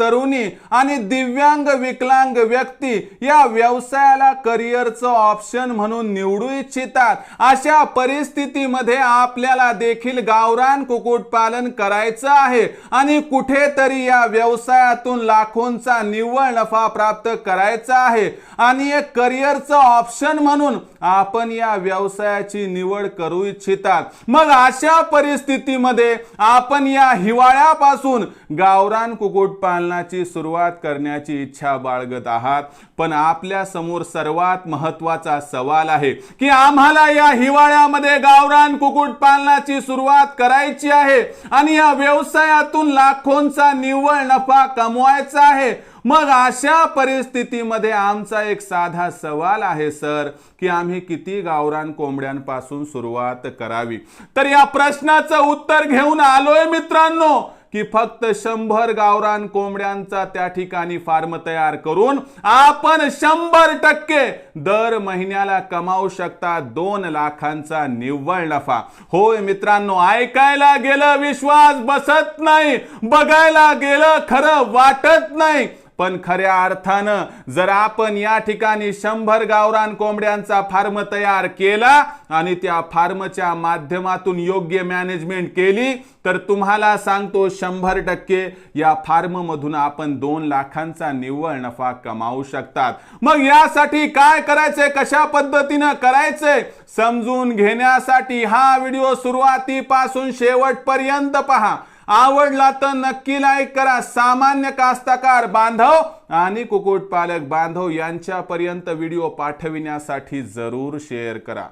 तरुणी आणि दिव्यांग विकलांग व्यक्ती या व्यवसायाला करिअरचं ऑप्शन म्हणून निवडू इच्छितात. अशा परिस्थितीमध्ये आपल्याला देखील गावरान कुक्कुटपालन करायचं आहे आणि कुठेतरी या व्यवसायातून लाखोंचा निव्वळ नफा प्राप्त करायचा आहे. आणि एक करिअरचं ऑप्शन म्हणून आपण या व्यवसायाची निवड करू इच्छितात. मग अशा परिस्थितीमध्ये आपण या हिवाळ्यापासून गावरान कुक्कुटपालनाची सुरुवात करण्याची इच्छा बाळगत आहात. पण आपल्यासमोर सर्वात महत्त्वाचा सवाल आहे की आम्हाला या हिवाळ्यामध्ये गावरान कुक्कुटपालनाची सुरुवात करायची आहे आणि या व्यवसायातून लाखोंचा निव्वळ नफा कमवायचा आहे. मग अशा परिस्थितीमध्ये आमचा एक साधा सवाल आहे सर की आम्ही किती गावरान कोंबड्यांपासून सुरुवात करावी? तर या प्रश्नाचं उत्तर घेऊन आलोय मित्रांनो. की फक्त शंभर गावरान कोंबड्यांचा त्या ठिकाणी फार्म तयार करून आपण शंभर टक्के दर महिन्याला कमावू शकता दोन लाखांचा निव्वळ नफा. होय मित्रांनो ऐकायला गेलं विश्वास बसत नाही बघायला गेलं खरं वाटत नाही. पण खऱ्या अर्थानं जर आपण या ठिकाणी शंभर गावरान कोंबड्यांचा फार्म तयार केला आणि त्या फार्मच्या माध्यमातून योग्य मॅनेजमेंट केली तर तुम्हाला सांगतो शंभर टक्के या फार्ममधून आपण दोन लाखांचा निव्वळ नफा कमावू शकतात. मग यासाठी काय करायचंय? कशा पद्धतीनं करायचंय? समजून घेण्यासाठी हा व्हिडिओ सुरुवातीपासून शेवटपर्यंत पहा. आवडला तर नक्की लाईक करा. सामान्य कास्तकार बांधव आणि कुक्कुटपालक बांधव यांच्यापर्यंत व्हिडिओ पाठविण्यासाठी जरूर शेअर करा.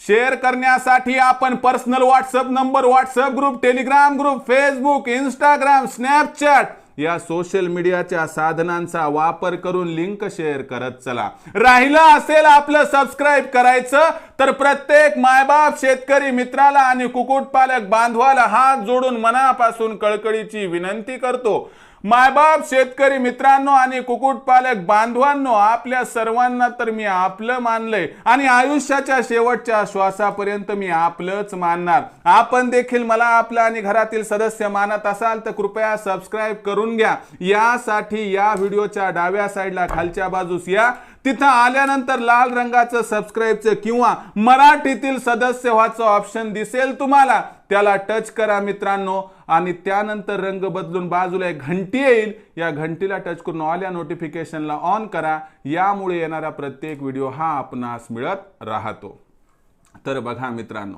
शेअर करण्यासाठी आपण personal WhatsApp number WhatsApp group Telegram group Facebook Instagram Snapchat या सोशल मीडियाच्या साधनांचा वापर करून लिंक शेअर करत चला. राहिलं असेल आपलं सबस्क्राईब करायचं तर प्रत्येक मायबाप शेतकरी मित्राला आणि कुक्कुटपालक बांधवाला हात जोडून मनापासून कळकळीची विनंती करतो. मायबाप शेतकरी मित्रांनो आणि कुक्कुटपालक बांधवांनो आपल्या सर्वांना तर मी आपलं मानलंय आणि आयुष्याच्या शेवटच्या श्वासापर्यंत मी आपलंच मानणार. आपण देखील मला आपलं आणि घरातील सदस्य मानत असाल तर कृपया सबस्क्राईब करून घ्या. यासाठी या व्हिडिओच्या डाव्या साईडला खालच्या बाजूस या. तिथं आल्यानंतर लाल रंगाचं सबस्क्राईबचं किंवा मराठीतील सदस्य व्हाचं ऑप्शन दिसेल तुम्हाला. त्याला टच करा मित्रांनो. आणि त्यानंतर रंग बदलून बाजूला एक घंटी येईल. या घंटीला टच करून ऑल या नोटिफिकेशनला ऑन करा. यामुळे येणारा प्रत्येक व्हिडिओ हा आपणास मिळत राहतो. तर बघा मित्रांनो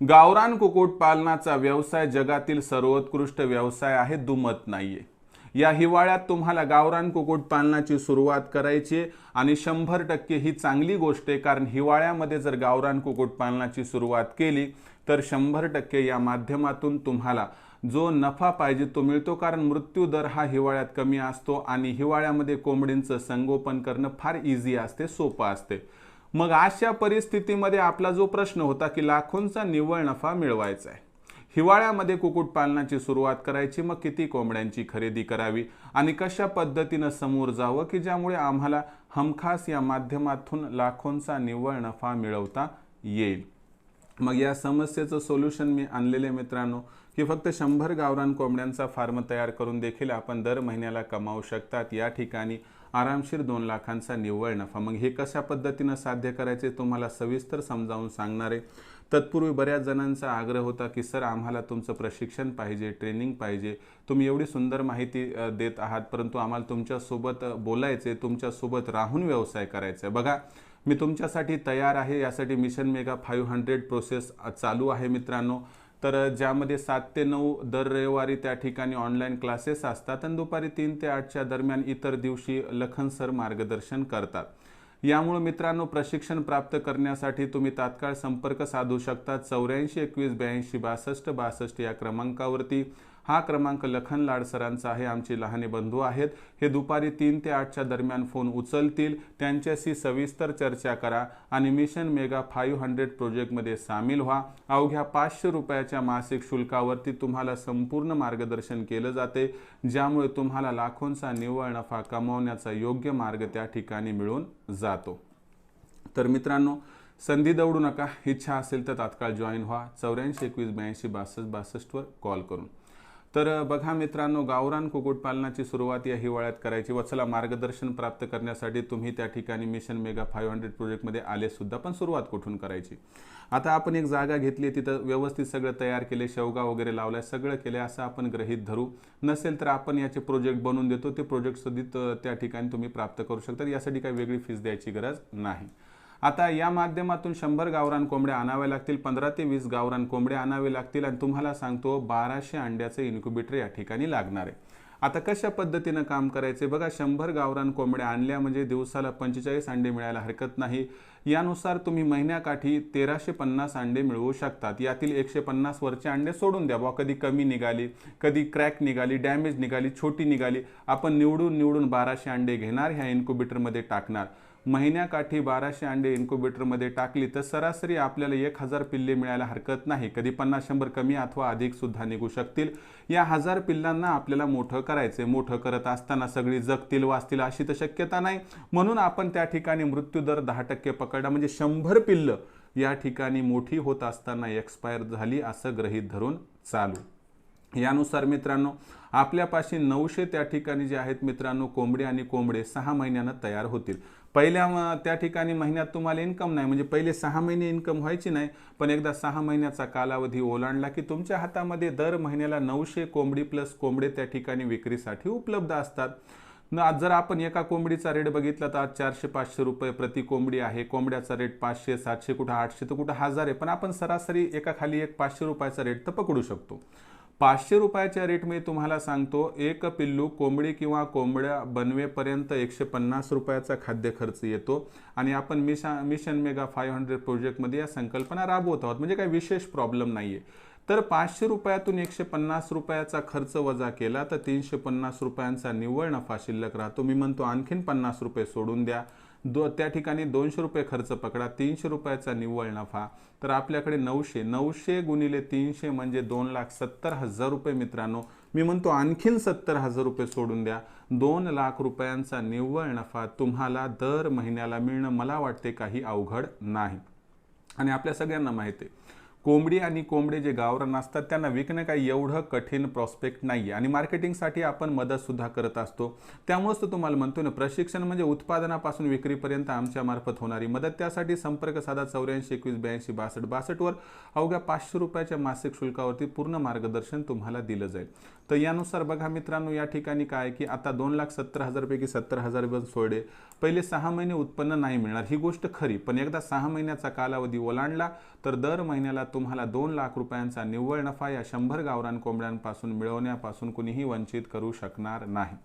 गावरान कुक्कुटपालनाचा व्यवसाय जगातील सर्वोत्कृष्ट व्यवसाय आहे दुमत नाहीये. या हिवाळ्यात तुम्हाला गावरान कुक्कुटपालनाची सुरुवात करायची आणि शंभर टक्के ही चांगली गोष्ट आहे कारण हिवाळ्यामध्ये जर गावरान कुक्कुटपालनाची सुरुवात केली तर शंभर टक्के या माध्यमातून तुम्हाला जो नफा पाहिजे तो मिळतो कारण मृत्यू दर हा हिवाळ्यात कमी असतो आणि हिवाळ्यामध्ये कोंबडींचं संगोपन करणं फार इझी असते सोपं असते. मग अशा परिस्थितीमध्ये आपला जो प्रश्न होता की लाखोंचा निव्वळ नफा मिळवायचा आहे. हिवाळ्यामध्ये कुक्कुटपालनाची सुरुवात करायची मग किती कोंबड्यांची खरेदी करावी आणि कशा पद्धतीनं समोर जावं की ज्यामुळे आम्हाला हमखास या माध्यमातून लाखोंचा निव्वळ नफा मिळवता येईल? मग या समस्येचं सोल्युशन मी आणलेले मित्रांनो की फक्त शंभर गावरान कोंबड्यांचा फार्म तयार करून देखील आपण दर महिन्याला कमावू शकतात. या ठिकाणी आरामशीर दोन लाखांचा निव्वळ नफा. मग हे कशा पद्धतीनं साध्य करायचे तुम्हाला सविस्तर समजावून सांगणार आहे. तत्पूर्वी बऱ्याच जणांचा आग्रह होता की सर आम्हाला तुमचं प्रशिक्षण पाहिजे ट्रेनिंग पाहिजे. तुम्ही एवढी सुंदर माहिती देत आहात परंतु आम्हाला तुमच्यासोबत बोलायचे तुमच्यासोबत राहून व्यवसाय करायचा आहे बघा मी तुमच्यासाठी तयार आहे यासाठी mission mega five hundred process चालू आहे मित्रांनो. तर ज्यामध्ये सात ते नऊ दर रविवारी त्या ठिकाणी ऑनलाईन क्लासेस असतात आणि दुपारी तीन ते आठच्या दरम्यान इतर दिवशी लखन सर मार्गदर्शन करतात. यामुळे मित्रांनो प्रशिक्षण प्राप्त करण्यासाठी तुम्ही तात्काळ संपर्क साधू शकता. चौऱ्याऐंशी एकवीस ब्याऐंशी बासष्ट बासष्ट या क्रमांकावरती. हा क्रमांक लखन लाड सरांचा आहे. आमचे लहाने बंधू आहेत. हे दुपारी तीन ते आठच्या दरम्यान फोन उचलतील. त्यांच्याशी सविस्तर चर्चा करा आणि मिशन मेगा फाईव्ह हंड्रेड प्रोजेक्टमध्ये सामील व्हा. अवघ्या पाचशे रुपयाच्या मासिक शुल्कावरती तुम्हाला संपूर्ण मार्गदर्शन केलं जाते. ज्यामुळे तुम्हाला लाखोंचा निव्वळ नफा कमावण्याचा योग्य मार्ग त्या ठिकाणी मिळून जातो. तर मित्रांनो संधी दवडू नका. इच्छा असेल तर तात्काळ जॉईन व्हा. चौऱ्याऐंशी एकवीस ब्याऐंशी बासष्ट बासष्टवर कॉल करून. तर बघा मित्रांनो गावरान कुक्कुटपालनाची सुरुवात या हिवाळ्यात करायची व चला मार्गदर्शन प्राप्त करण्यासाठी तुम्ही त्या ठिकाणी मिशन मेगा फाईव्ह हंड्रेड प्रोजेक्टमध्ये आले सुद्धा पण सुरुवात कुठून करायची? आता आपण एक जागा घेतली तिथं व्यवस्थित सगळं तयार केले शेवगा वगैरे लावलाय सगळं केले असं आपण ग्रहित धरू. नसेल तर आपण याचे प्रोजेक्ट बनवून देतो ते प्रोजेक्ट सुद्धा त्या ठिकाणी तुम्ही प्राप्त करू शकता. यासाठी काही वेगळी फीस द्यायची गरज नाही. आता या माध्यमातून शंभर गावरान कोंबड्या आणाव्या लागतील पंधरा ते वीस गावरान कोंबड्या आणावे लागतील आणि तुम्हाला सांगतो बाराशे अंड्याचं इन्क्युबेटर या ठिकाणी लागणार आहे. आता कशा पद्धतीनं काम करायचे बघा शंभर गावरान कोंबड्या आणल्या म्हणजे दिवसाला पंचेचाळीस अंडे मिळायला हरकत नाही. यानुसार तुम्ही महिन्याकाठी तेराशे पन्नास अंडे मिळवू शकतात. यातील एकशे पन्नास वरचे अंडे सोडून द्या बा कधी कमी निघाली कधी क्रॅक निघाली डॅमेज निघाली छोटी निघाली. आपण निवडून निवडून बाराशे अंडे घेणार ह्या इन्क्युबेटरमध्ये टाकणार. महिन्याकाठी बाराशे अंडे इन्क्युबेटरमध्ये टाकली तर सरासरी आपल्याला एक हजार पिल्ले मिळायला हरकत नाही. कधी पन्नास शंभर कमी अथवा अधिक सुद्धा निघू शकतील. या हजार पिल्लांना आपल्याला मोठं करायचंय. मोठं करत असताना सगळी जगतील वाचतील अशी तर शक्यता नाही. म्हणून आपण त्या ठिकाणी मृत्यूदर दहा टक्के पकडला म्हणजे शंभर पिल्लं या ठिकाणी मोठी होत असताना एक्सपायर झाली असं ग्रहीत धरून चालू. यानुसार मित्रांनो आपल्यापाशी नऊशे त्या ठिकाणी जे आहेत मित्रांनो कोंबडे आणि कोंबडे सहा महिन्यानं तयार होतील. पहिल्या त्या ठिकाणी महिन्यात तुम्हाला इन्कम नाही. म्हणजे पहिले सहा महिने इन्कम व्हायची नाही पण एकदा सहा महिन्याचा कालावधी ओलांडला की तुमच्या हातामध्ये दर महिन्याला नऊशे कोंबडी प्लस कोंबडे त्या ठिकाणी विक्रीसाठी उपलब्ध असतात. न जर आपण एका कोंबडीचा रेट बघितला तर आज चारशे पाचशे रुपये प्रति कोंबडी आहे. कोंबड्याचा रेट पाचशे सातशे कुठं आठशे तर कुठं हजार आहे. पण आपण सरासरी एका खाली एक पाचशे रुपयाचा रेट तर पकडू शकतो. पाचशे रुपयाच्या रेटमध्ये तुम्हाला सांगतो एक पिल्लू कोंबडी किंवा कोंबड्या बनवेपर्यंत एकशे पन्नास रुपयाचा खाद्य खर्च येतो. आणि आपण मिशा मिशन मेगा फाईव्ह हंड्रेड प्रोजेक्टमध्ये या संकल्पना राबवत आहोत. म्हणजे काही विशेष प्रॉब्लेम नाही आहे तर पाचशे रुपयातून एकशे पन्नास रुपयाचा खर्च वजा केला तर तीनशे पन्नास रुपयांचा निव्वळ नफा शिल्लक राहतो. मी म्हणतो आणखीन पन्नास रुपये सोडून द्या. दो त्या ठिकाणी दोनशे रुपये खर्च पकडा तीनशे रुपयाचा निव्वळ नफा. तर आपल्याकडे नऊशे नऊशे गुणिले तीनशे म्हणजे दोन लाख सत्तर हजार रुपये मित्रांनो. मी म्हणतो आणखीन सत्तर हजार रुपये सोडून द्या. दोन लाख रुपयांचा निव्वळ नफा तुम्हाला दर महिन्याला मिळणं मला वाटते काही अवघड नाही. आणि आपल्या सगळ्यांना माहिती आहे कोंबडी आणि कोंबडे जे गावरान असतात त्यांना विकणं काही एवढं कठीण प्रॉस्पेक्ट नाही आहे आणि मार्केटिंगसाठी आपण मदतसुद्धा करत असतो. त्यामुळेच तर तुम्हाला म्हणतो ना प्रशिक्षण म्हणजे उत्पादनापासून विक्रीपर्यंत आमच्या मार्फत होणारी मदत. त्यासाठी संपर्क साधा चौऱ्याऐंशी एकवीस ब्याऐंशी बासष्ट. बासष्टवर अवघ्या पाचशे रुपयाच्या मासिक शुल्कावरती पूर्ण मार्गदर्शन तुम्हाला दिलं जाईल. तर यानुसार बघा मित्रांनो या ठिकाणी काय की आता दोन लाख सत्तर हजारपैकी सत्तर हजार बन सोडे पहिले सहा महिने उत्पन्न नाही मिळणार ही गोष्ट खरी. पण एकदा सहा महिन्याचा कालावधी ओलांडला तर दर महिन्याला तो तुम्हाला दोन लाख रुपयांचा निव्वळ नफा या शंभर गावरान कोंबड्यांपासून मिळवण्यापासून कुणीही वंचित करू शकणार नाही.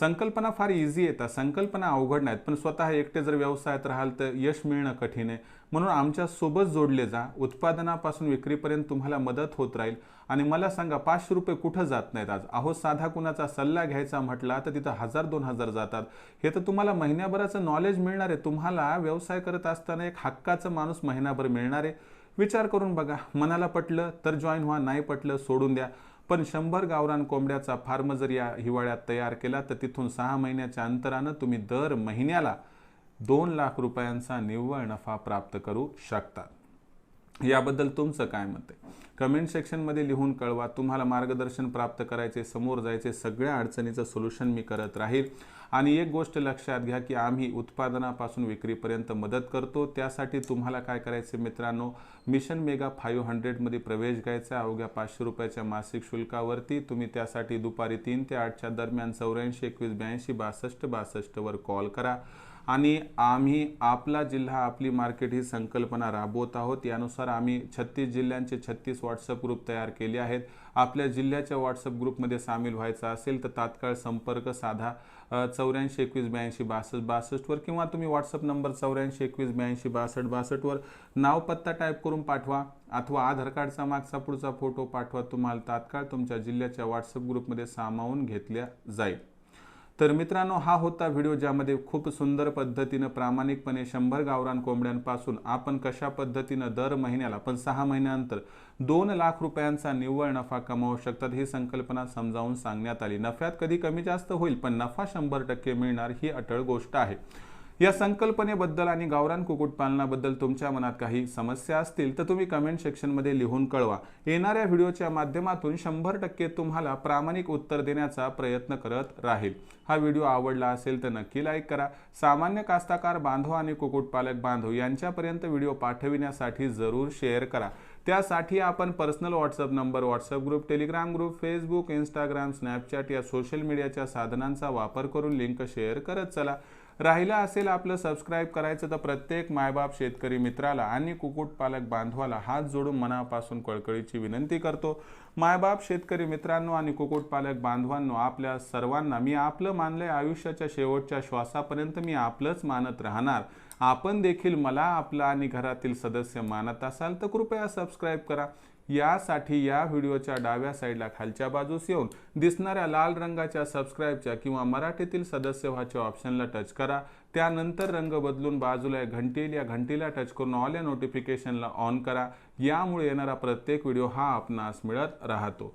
संकल्पना फार इझी येतात संकल्पना अवघड नाहीत. पण स्वतः एकटे जर व्यवसायात राहाल तर यश मिळणं कठीण आहे. म्हणून आमच्यासोबत जोडले जा. उत्पादनापासून विक्रीपर्यंत तुम्हाला मदत होत राहील. आणि मला सांगा पाचशे रुपये कुठं जात नाहीत आज? अहो साधा कुणाचा सल्ला घ्यायचा म्हटला तर तिथं हजार दोन हजार जातात. हे तर तुम्हाला महिन्याभराचं नॉलेज मिळणार आहे. तुम्हाला व्यवसाय करत असताना एक हक्काचं माणूस महिनाभर मिळणार आहे. विचार करून बघा. मनाला पटलं तर जॉईन व्हा नाही पटलं सोडून द्या. पण शंभर गावरान कोंबड्याचा फार्म जर या हिवाळ्यात तयार केला तर तिथून सहा महिन्याच्या अंतरानं तुम्ही दर महिन्याला दोन लाख रुपयांचा निव्वळ नफा प्राप्त करू शकता. याबद्दल तुमचं काय मत आहे? कमेंट सेक्शनमध्ये लिहून कळवा. तुम्हाला मार्गदर्शन प्राप्त करायचे समोर जायचे सगळ्या अडचणीचं सोल्युशन मी करत राहील. आणि एक गोष्ट लक्षात घ्या की आम्ही उत्पादनापासून विक्रीपर्यंत मदत करतो. त्यासाठी तुम्हाला काय करायचे मित्रांनो? मिशन मेगा फाईव्ह हंड्रेडमध्ये प्रवेश घ्यायचा अवघ्या पाचशे रुपयाच्या मासिक शुल्कावरती तुम्ही त्यासाठी दुपारी तीन ते आठच्या दरम्यान चौऱ्याऐंशी एकवीस ब्याऐंशी बासष्ट बासष्टवर कॉल करा. आणि आम्ही आपला जिल्हा आपली मार्केट ही संकल्पना राबवत आहोत. यानुसार आम्ही छत्तीस जिल्ह्यांचे छत्तीस व्हॉट्सअप ग्रुप तयार केले आहेत. आपल्या जिल्ह्याच्या व्हॉट्सअप ग्रुपमध्ये सामील व्हायचं असेल तर तात्काळ संपर्क साधा. चौऱ्याऐंशी एकवीस ब्याऐंशी बासष्ट बासष्टवर किंवा तुम्ही व्हॉट्सअप नंबर चौऱ्याऐंशी एकवीस ब्याऐंशी बासष्ट बासष्टवर नाव पत्ता टाईप करून पाठवा अथवा आधार कार्डचा मागचा पुढचा फोटो पाठवा. तुम्हाला तात्काळ तुमच्या जिल्ह्याच्या व्हॉट्सअप ग्रुपमध्ये सामावून घेतल्या जाईल. तर मित्रांनो हा होता व्हिडिओ ज्यामध्ये खूप सुंदर पद्धतीनं प्रामाणिकपणे शंभर गावरान कोंबड्यांपासून आपण कशा पद्धतीनं दर महिन्याला पण सहा महिन्यानंतर दोन लाख रुपयांचा निव्वळ नफा कमावू शकतात ही संकल्पना समजावून सांगण्यात आली. नफ्यात कधी कमी जास्त होईल पण नफा शंभर टक्के मिळणार ही अटळ गोष्ट आहे. या संकल्पनेबद्दल आणि गावरान कुक्कुटपालनाबद्दल तुमच्या मनात काही समस्या असतील तर तुम्ही कमेंट सेक्शनमध्ये लिहून कळवा. येणाऱ्या व्हिडिओच्या माध्यमातून शंभर टक्के तुम्हाला प्रामाणिक उत्तर देण्याचा प्रयत्न करत राहील. हा व्हिडिओ आवडला असेल तर नक्की लाईक करा. सामान्य कास्ताकार बांधव आणि कुक्कुटपालक बांधव यांच्यापर्यंत व्हिडिओ पाठविण्यासाठी जरूर शेअर करा. त्यासाठी आपण personal WhatsApp number WhatsApp group Telegram group Facebook Instagram Snapchat या सोशल मीडियाच्या साधनांचा वापर करून लिंक शेअर करत चला. राहिलं असेल आपलं सबस्क्राईब करायचं तर प्रत्येक मायबाप शेतकरी मित्राला आणि कुक्कुटपालक बांधवाला हात जोडून मनापासून कळकळीची विनंती करतो. मायबाप शेतकरी मित्रांनो आणि कुक्कुटपालक बांधवांनो आपल्या सर्वांना मी आपलं मानलंय आयुष्याच्या शेवटच्या श्वासापर्यंत मी आपलंच मानत राहणार. आपण देखील मला आपलं आणि घरातील सदस्य मानत असाल तर कृपया सबस्क्राईब करा. यासाठी या व्हिडिओच्या डाव्या साईडला खालच्या बाजूस येऊन दिसणाऱ्या लाल रंगाच्या सबस्क्राईबच्या किंवा मराठीतील सदस्य व्हाच्या ऑप्शनला टच करा. त्यानंतर रंग बदलून बाजूला एक या घंटीला टच करून ऑल या नोटिफिकेशनला ऑन करा. यामुळे येणारा प्रत्येक व्हिडिओ हा आपणास मिळत राहतो.